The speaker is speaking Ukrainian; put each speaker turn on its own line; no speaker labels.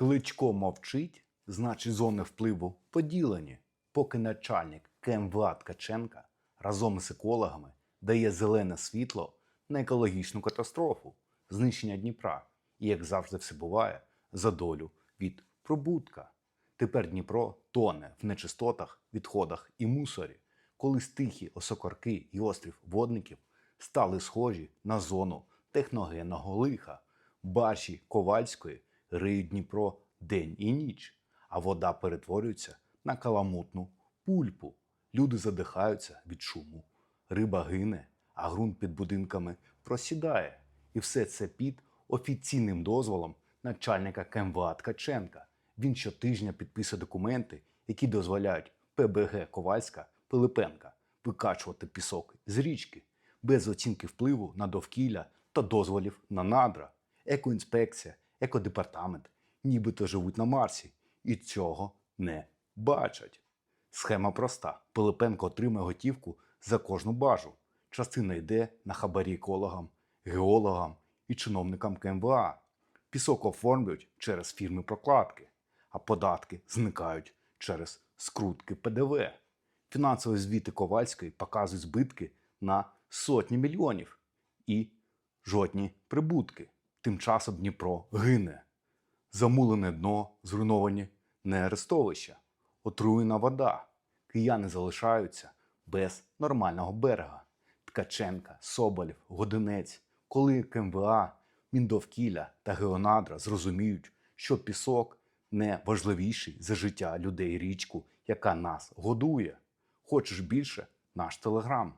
Кличко мовчить, значить зони впливу поділені, поки начальник КМВА Ткаченка разом з екологами дає зелене світло на екологічну катастрофу, знищення Дніпра і, як завжди все буває, за долю від пробутка. Тепер Дніпро тоне в нечистотах, відходах і мусорі, коли стихі осокорки і острів водників стали схожі на зону техногенного лиха. Барші Ковальської риють Дніпро день і ніч, а вода перетворюється на каламутну пульпу. Люди задихаються від шуму, риба гине, а ґрунт під будинками просідає. І все це під офіційним дозволом начальника КМВА Ткаченка. Він щотижня підписує документи, які дозволяють ПБГ Ковальська Пилипенка викачувати пісок з річки без оцінки впливу на довкілля та дозволів на надра. Екоінспекція, екодепартамент нібито живуть на Марсі і цього не бачать. Схема проста: Пилипенко отримує готівку за кожну бажу. Частина йде на хабарі екологам, геологам і чиновникам КМВА. Пісок оформлюють через фірми прокладки, а податки зникають через скрутки ПДВ. Фінансові звіти Ковальської показують збитки на сотні мільйонів і жодні прибутки. Тим часом Дніпро гине. Замулене дно, зруйновані нерестовища, отруєна вода. Кияни залишаються без нормального берега. Ткаченка, Соболєв, Годинець, коли КМВА, Міндовкілля та Геонадра зрозуміють, що пісок не важливіший за життя людей річку, яка нас годує. Хочеш більше? Наш телеграм.